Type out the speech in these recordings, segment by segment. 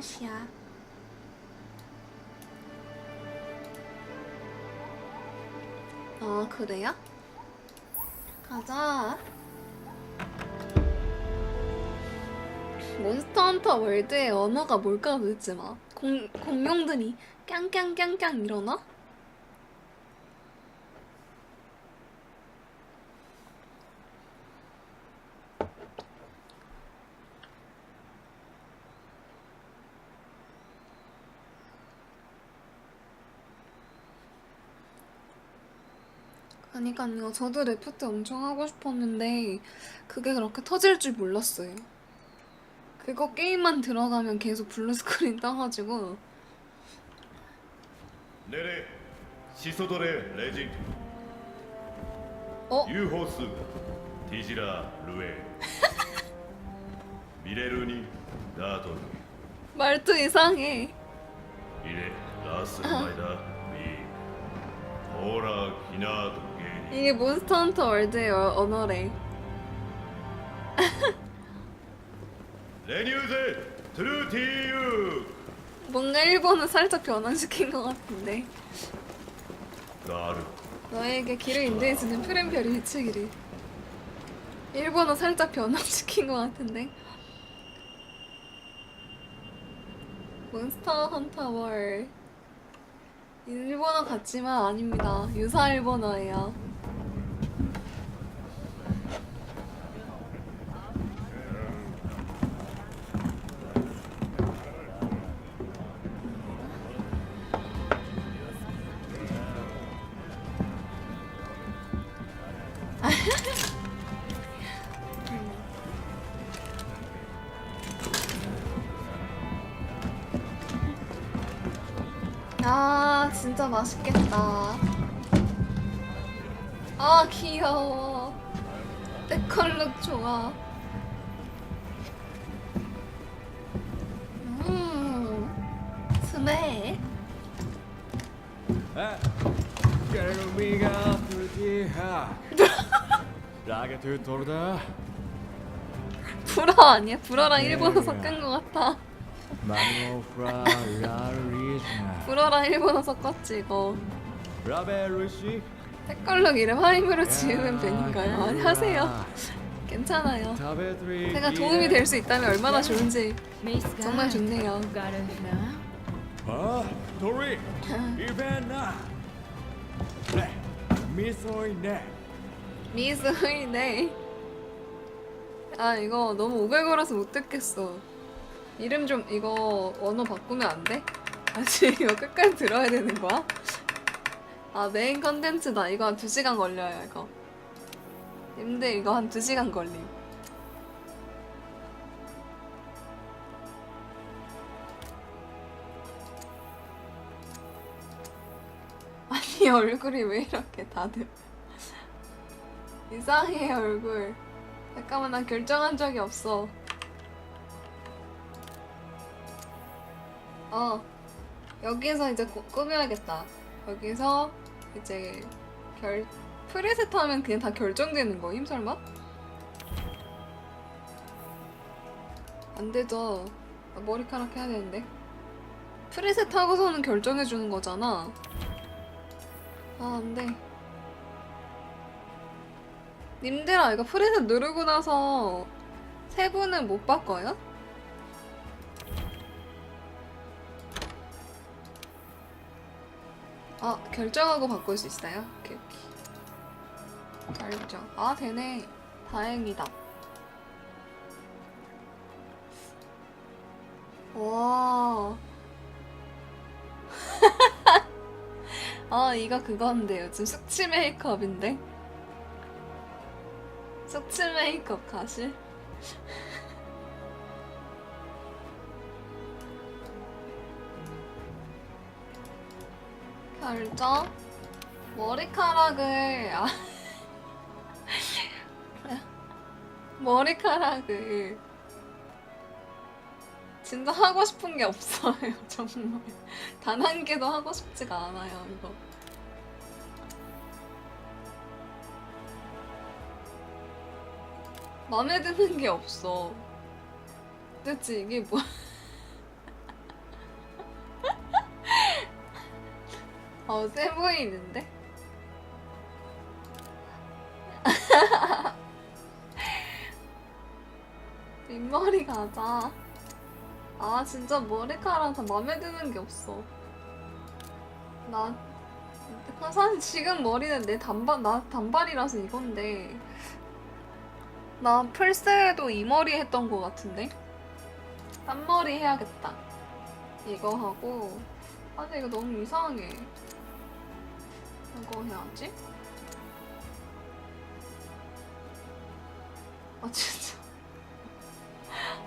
것이야. 아, 그래요? 가자. 몬스터 헌터 월드의 언어가 뭘까 도대체 막 공, 공룡들이 깡깡깡깡 이러나? 아니깐요. 저도 레프트 엄청 하고 싶었는데 그게 그렇게 터질 줄 몰랐어요. 그거 게임만 들어가면 계속 블루 스크린 떠가지고. 네네. 시소돌의 레진. 어? 유호스 디지라 루에. 미레루니 나도니. 말투 이상해. 이레 라스 마이다 미. 오라 기나도. 이게 몬스터 헌터 월드의 언어래. 레니우스 드루티유. 뭔가 일본은 살짝 변환시킨 것 같은데. 나루. 너에게 길을 인도해주는 푸른별이 비치기를 일본어 살짝 변환시킨 것 같은데. 몬스터 헌터 월. 일본어 같지만 아닙니다. 유사 일본어예요. 맛있겠다. 아 귀여워. 데컬룩 좋아. 음 스네. 돌다 불어 아니야? 불어랑 일본어 섞은 것 같아. 프라라리즈나 불어랑 일본어 섞었지 이거. 라베루시 색깔룩 이름 하임으로 지으면 되니까요. 아니 하세요. 괜찮아요. 제가 도움이 될 수 있다면 얼마나 좋은지 정말 좋네요. now? 아 도리 네 미소이네 미스이네. 아 이거 너무 오글거려서 못 듣겠어. 이름 좀 이거 언어 바꾸면 안 돼? 아직 이거 끝까지 들어야 되는 거야? 아 메인 컨텐츠다. 이거 한 2시간 걸려요 이거. 님들 이거 한 2시간 걸림. 아니 얼굴이 왜 이렇게 다들 이상해 얼굴 잠깐만 나 결정한 적이 없어 어 여기서 이제 꾸- 꾸며야겠다. 여기서 이제 결 프리셋 하면 그냥 다 결정되는 거임 설마? 안 되죠. 나 머리카락 해야 되는데. 프리셋 하고서는 결정해 주는 거잖아. 아 안 돼. 님들아 이거 프리셋 누르고 나서 세 분은 못 바꿔요? 아 결정하고 바꿀 수 있어요? 오케이 오케이 결정 아 되네 다행이다 와 아, 이거 그건데 요즘 숙취 메이크업인데? 숙취 메이크업 가실? 결정? 머리카락을, 아. 머리카락을. 진짜 하고 싶은 게 없어요, 정말. 단 한 개도 하고 싶지가 않아요, 이거. 마음에 드는 게 없어. 도대체 이게 뭐? 어, 세 보이는데? 윗머리 가자. 아, 진짜 머리카락 다 마음에 드는 게 없어. 나, 사실 지금 머리는 내 단발, 나 단발이라서 이건데. 나 플스에도 이 머리 했던 거 같은데? 딴 머리 해야겠다. 이거 하고. 아, 근데 이거 너무 이상해. 이거 해야지. 아, 진짜.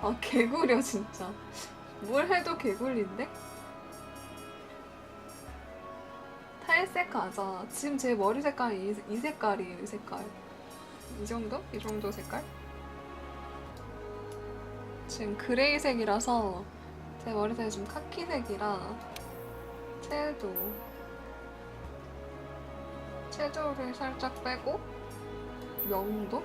아, 개구려, 진짜. 뭘 해도 개굴린데? 탈색 가자. 지금 제 머리 색깔이 이, 이 색깔이에요, 이 색깔. 이 정도? 이 정도 색깔? 지금 그레이색이라서 제 머리색이 좀 카키색이라 채도 채도를 살짝 빼고 명도?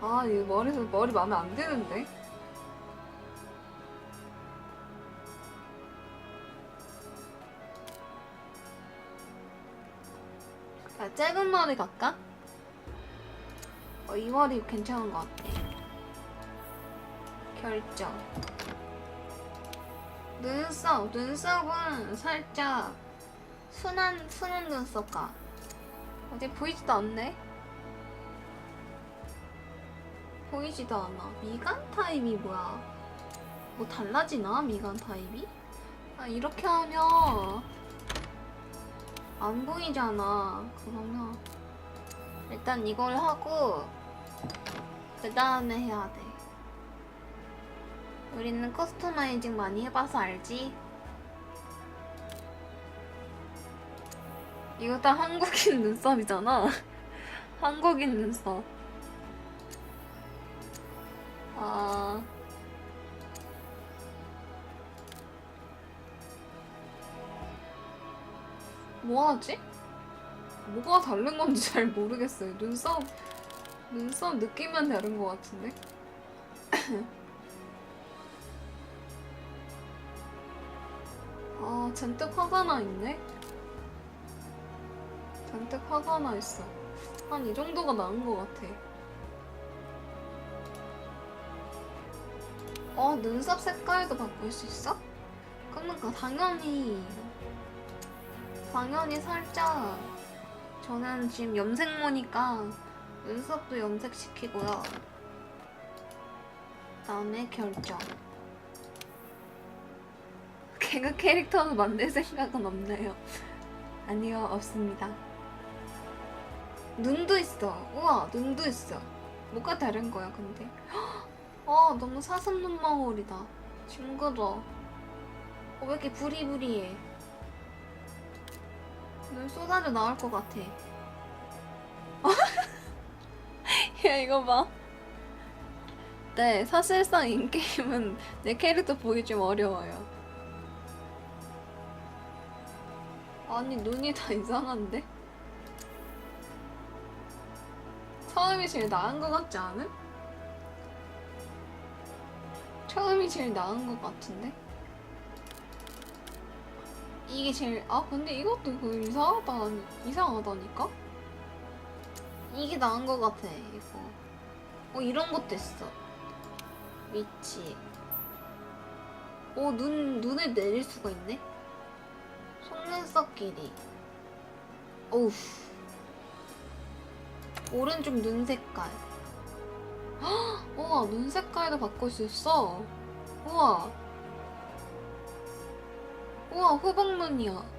아, 이 머리 머리 마음에 안 드는데? 야, 짧은 머리 갈까? 어, 이 머리 괜찮은 것 같아. 결정. 눈썹, 눈썹은 살짝 순한, 순한 눈썹 가. 어디 보이지도 않네? 보이지도 않아. 미간 타입이 뭐야? 뭐 달라지나? 미간 타입이? 아, 이렇게 하면 안 보이잖아. 그러면 일단 이걸 하고 그 다음에 해야 돼. 우리는 커스터마이징 많이 해봐서 알지? 이거 다 한국인 눈썹이잖아. 한국인 눈썹. 아. 뭐 하지? 뭐가 다른 건지 잘 모르겠어요. 눈썹, 눈썹 느낌만 다른 것 같은데? 아, 잔뜩 화가 나 있네? 잔뜩 화가 나 있어. 한 이 정도가 나은 것 같아. 어, 눈썹 색깔도 바꿀 수 있어? 그러니까 당연히 당연히 살짝 저는 지금 염색모니까 눈썹도 염색시키고요. 그 다음에 결정. 개그 캐릭터는 만들 생각은 없네요. 아니요, 없습니다. 눈도 있어. 우와, 눈도 있어. 뭐가 다른 거야, 근데? 어, 너무 사슴 눈망울이다. 징그러. 어, 왜 이렇게 부리부리해? 눈 쏟아져 나올 것 같아. 야, 이거 봐. 네, 사실상 인게임은 내 캐릭터 보기 좀 어려워요. 아니, 눈이 다 이상한데? 처음이 제일 나은 것 같지 않은? 처음이 제일 나은 것 같은데? 이게 제일 아 근데 이것도 그 이상하다 이상하다니까 이게 나은 것 같아 이거 어 이런 것도 있어 위치 어눈 눈을 내릴 수가 있네 길이 어우. 오른쪽 눈 색깔. 헉, 우와 눈 색깔도 바꿀 수 있어. 우와. 우와 호박눈이야.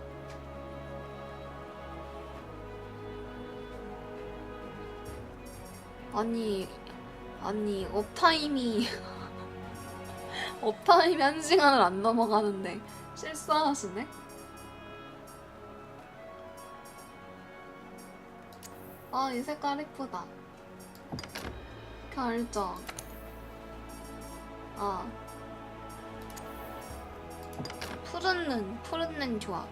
아니 아니 업타임이 업타임이 한 시간을 안 넘어가는데 실수하시네 아 이 색깔 이쁘다 결정 아 푸른 눈, 푸른 눈 좋아.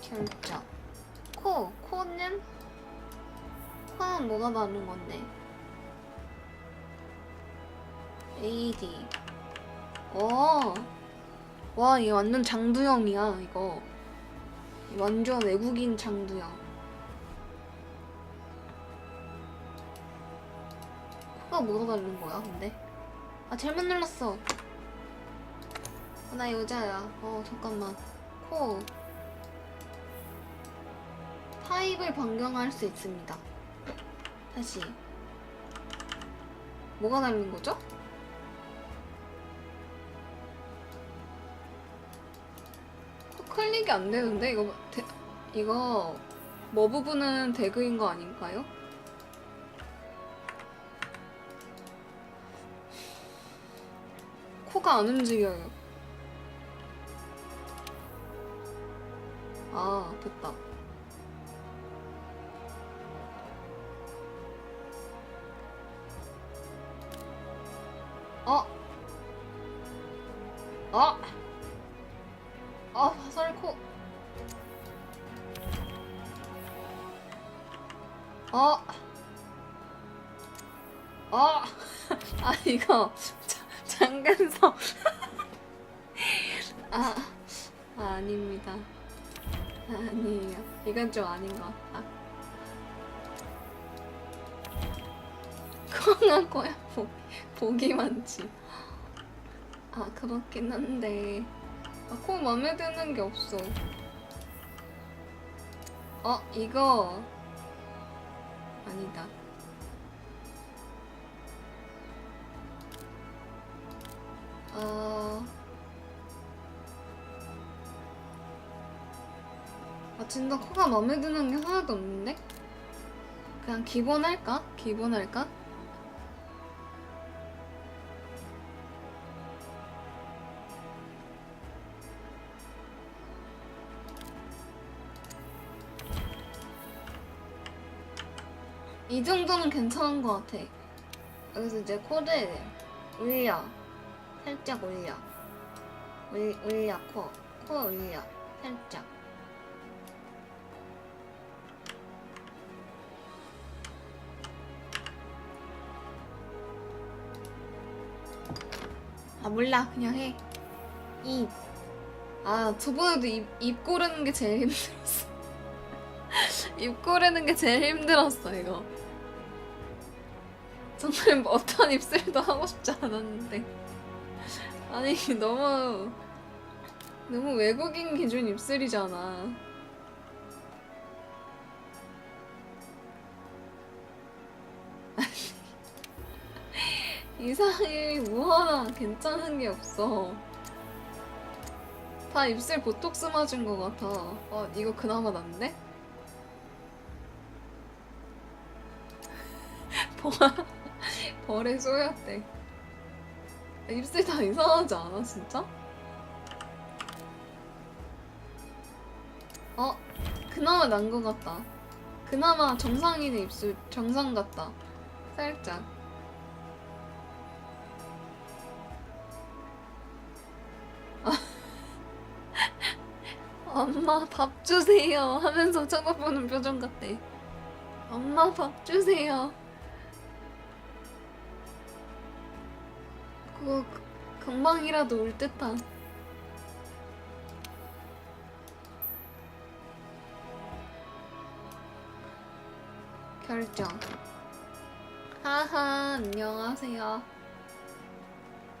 결정. 코, 코는? 코는 뭐가 다른 건데? AD. 오, 와, 얘 완전 장두영이야, 이거. 완전 외국인 장두영. 코가 뭐가 다른 거야, 근데? 아, 잘못 눌렀어. 아, 나 여자야. 어, 잠깐만. 코. 타입을 변경할 수 있습니다. 다시. 뭐가 다른 거죠? 코 클릭이 안 되는데 이거 대, 이거 뭐 부분은 대그인 거 아닌가요? 안 움직여요. 아, 됐다. 어? 어? 아, 화살코. 어? 어? 아, 이거, 자, 장근석. 아, 아, 아닙니다. 아니에요. 이건 좀 아닌 것 같다. 코가 코야, 복, 복이 많지. 아, 그렇긴 한데. 아, 코 맘에 드는 게 없어. 어, 이거. 아니다. 아, 진짜 코가 맘에 드는 게 하나도 없는데? 그냥 기본 할까? 기본 할까? 이 정도는 괜찮은 것 같아. 여기서 이제 코를 올려. 살짝 올려. 올, 올려, 코. 코 올려. 살짝. 아, 몰라. 그냥 해. 입. 아, 저번에도 입, 입 고르는 게 제일 힘들었어. 입 고르는 게 제일 힘들었어, 이거. 정말 뭐 어떤 입술도 하고 싶지 않았는데. 아니, 너무, 너무 외국인 기준 입술이잖아. 이상해, 뭐 하나 괜찮은 게 없어. 다 입술 보톡스 맞은 것 같아. 아, 이거 그나마 낫네? 벌, 벌에 쏘였대. 입술 다 이상하지 않아, 진짜? 어, 그나마 난 것 같다. 그나마 정상인의 입술, 정상 같다. 살짝. 엄마 밥 주세요 하면서 쳐다보는 표정 같대. 엄마 밥 주세요. 그거 그- 금방이라도 올 듯한. 결정. 하하 안녕하세요.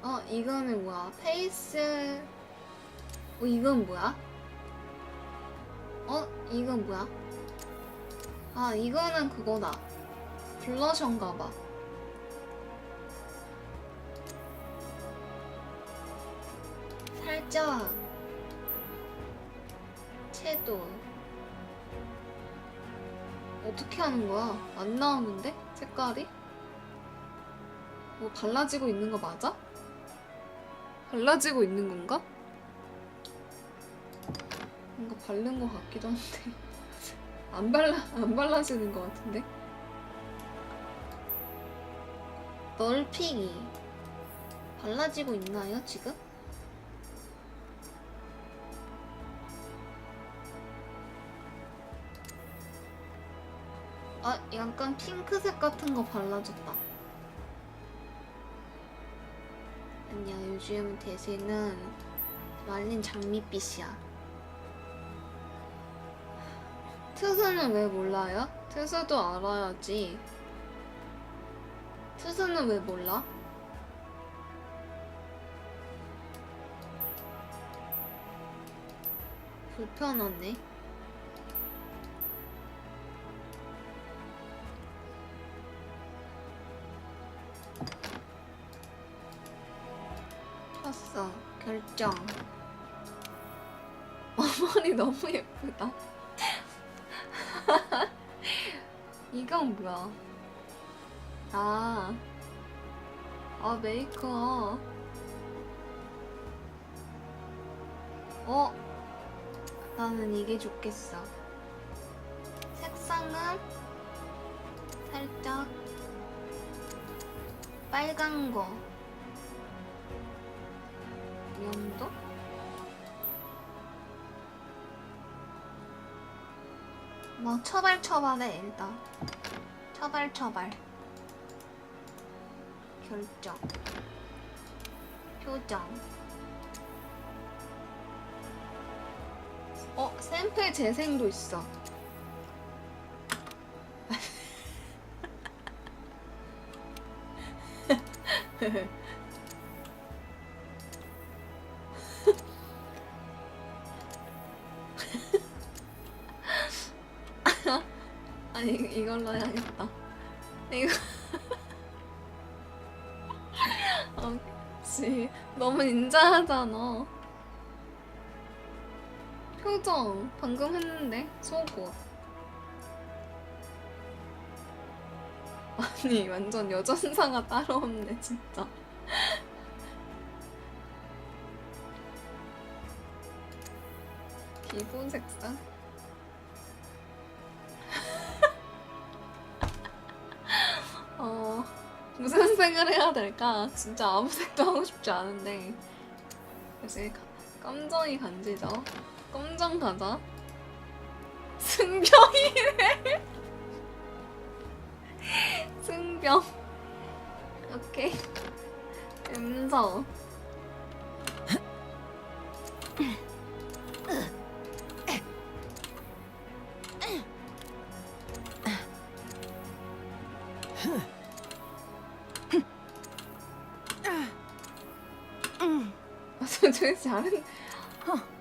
어 이거는 뭐야? 페이스. 어 이건 뭐야? 어? 이건 뭐야? 아, 이거는 그거다. 블러셔인가 봐. 살짝 채도 어떻게 하는 거야? 안 나오는데? 색깔이? 뭐 발라지고 있는 거 맞아? 발라지고 있는 건가? 바른 것 같기도 한데 안 발라 안 발라지는 것 같은데 널핑이 발라지고 있나요 지금? 아 약간 핑크색 같은 거 발라줬다 아니야 요즘 대세는 말린 장밋빛이야. 트수는 왜 몰라요? 트수도 알아야지. 트수는 왜 몰라? 불편하네. 쳤어. 결정. 어머니 너무 예쁘다. 이건 뭐야? 아, 아 메이커. 어? 나는 이게 좋겠어. 색상은 살짝 빨간 거. 이 정도? 막 처발처발해 일단. 처발처발 결정. 표정. 어 샘플 재생도 있어 이- 이걸로 해야겠다. 이거. 어, 그치 너무 인자하잖아. 표정. 방금 했는데 속옷. 아니 완전 여전사가 따로 없네 진짜. 기본 색상 색을 해야 될까? 진짜 아무 색도 하고 싶지 않은데. 가- 깜정이 간지죠? 깜정 가자. 승병이래. 승병. 오케이. 음서 저 되게 잘했. 어?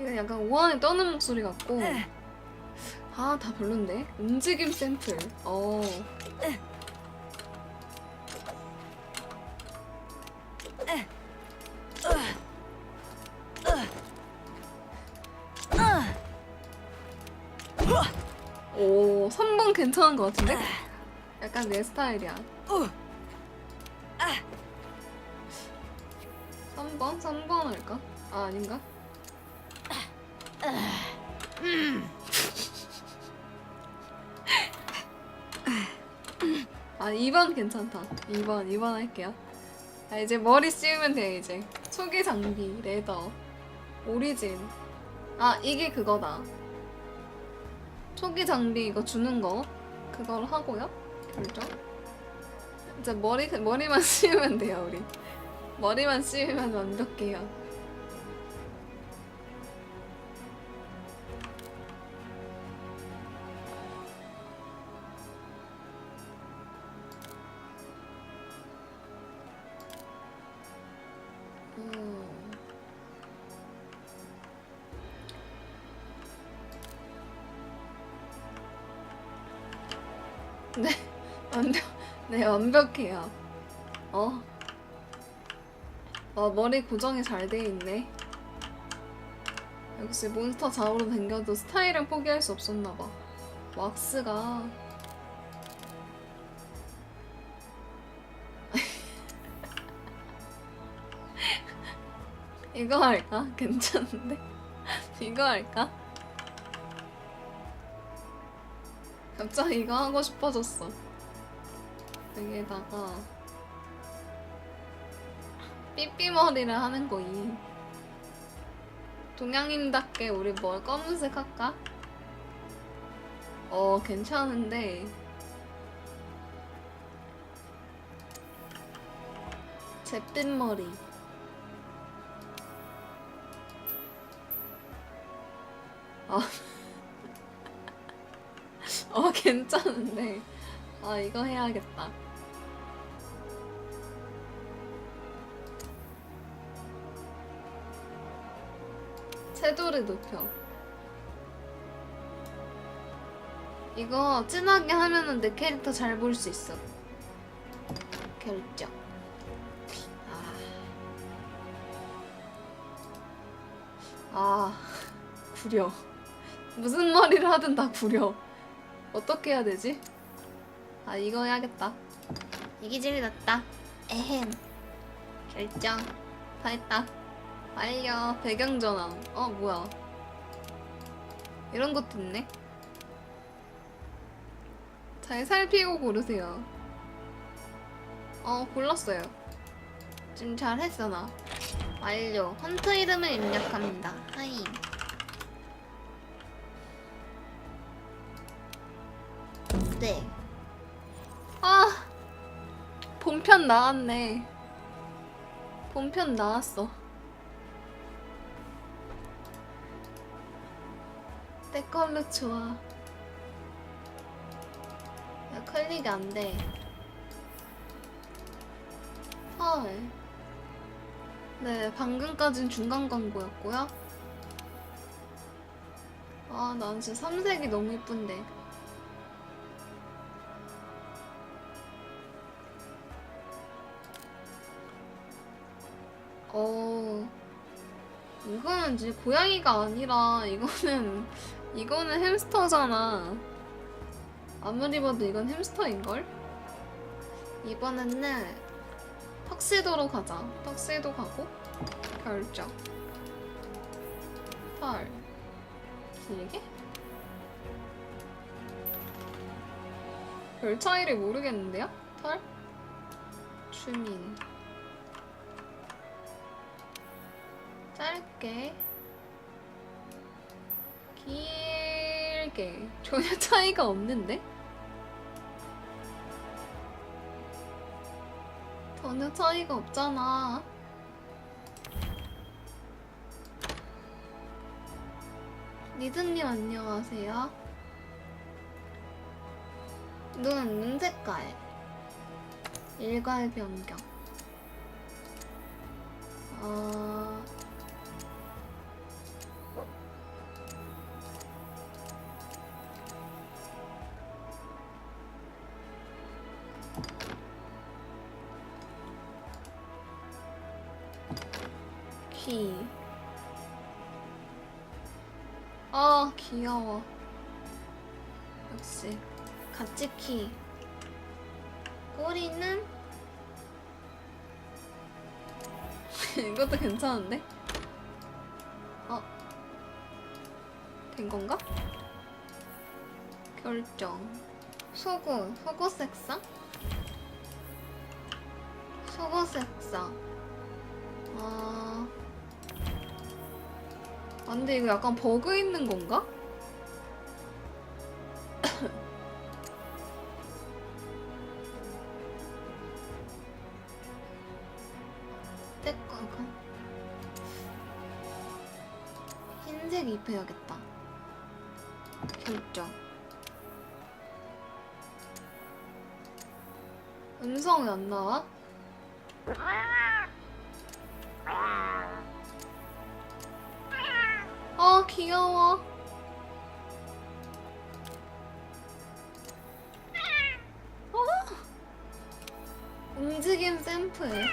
이건 약간 우한에 떠는 목소리 같고. 아 다 별론데? 움직임 샘플. 어. 오, 3번 괜찮은 것 같은데? 약간 내 스타일이야. 3번? 3번 할까? 아, 아닌가? 아, 2번 괜찮다. 2번, 2번 할게요. 아, 이제 머리 씌우면 돼, 이제. 초기 장비, 레더, 오리진. 아, 이게 그거다. 초기 장비 이거 주는 거. 그걸 하고요. 결정. 이제 머리, 머리만 씌우면 돼요, 우리. 머리만 씌우면 완벽해요. 완벽해요. 어? 와, 머리 고정이 잘 돼 있네. 역시 몬스터 좌우로 당겨도 스타일은 포기할 수 없었나봐. 왁스가. 이거 할까? 괜찮은데? 이거 할까? 갑자기 이거 하고 싶어졌어. 여기에다가 삐삐머리를 하는 거임. 동양인답게 우리 뭘 검은색 할까? 어, 괜찮은데. 잿빛머리. 아. 어, 괜찮은데. 아, 이거 해야겠다. 채도를 높여. 이거 진하게 하면은 내 캐릭터 잘 볼 수 있어. 결정. 아. 아, 구려. 무슨 머리를 하든 다 구려. 어떻게 해야 되지? 아, 이거 해야겠다. 제일 낫다. 에헴. 결정. 다 했다. 완료. 배경 전환. 어, 뭐야. 이런 것도 있네. 잘 살피고 고르세요. 어, 골랐어요. 지금 잘했어, 나. 완료. 헌터 이름을 입력합니다. 하이. 네. 아! 본편 나왔네. 본편 나왔어. 걸로 좋아. 야, 클릭이 안 돼. 헐. 네, 방금까진 중간 광고였고요. 아, 난 진짜 삼색이 너무 이쁜데. 이거는 이제 고양이가 아니라 이거는 이거는 햄스터잖아. 아무리 봐도 이건 햄스터인걸? 이번에는 턱시도로 가자. 턱시도 가고 결정. 털 길게? 별 차이를 모르겠는데요? 털? 주민 짧게 길게 전혀 차이가 없는데? 전혀 차이가 없잖아. 니드님 안녕하세요. 눈, 눈 색깔. 일괄 변경. 어... 키. 아, 귀여워. 역시. 같이 키. 꼬리는? 이것도 괜찮은데? 어? 된 건가? 결정. 속옷, 속옷 색상? 속옷 색상. 아. 아, 근데 이거 약간 버그 있는 건가? 때꺼가 흰색 입혀야겠다. 결정. 음성이 안 나와? 귀여워. 어? 움직임 샘플.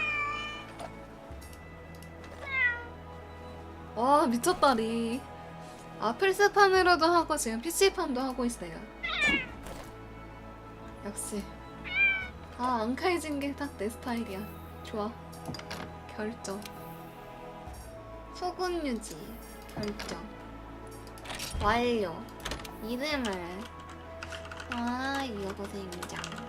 와 미쳤다리. 아 플스판으로도 하고 지금 PC판도 하고 있어요. 역시. 아 앙칼진 게 딱 내 스타일이야. 좋아. 결정. 소금 유지. 결정. 완료. 이름을 아, 여고생이자.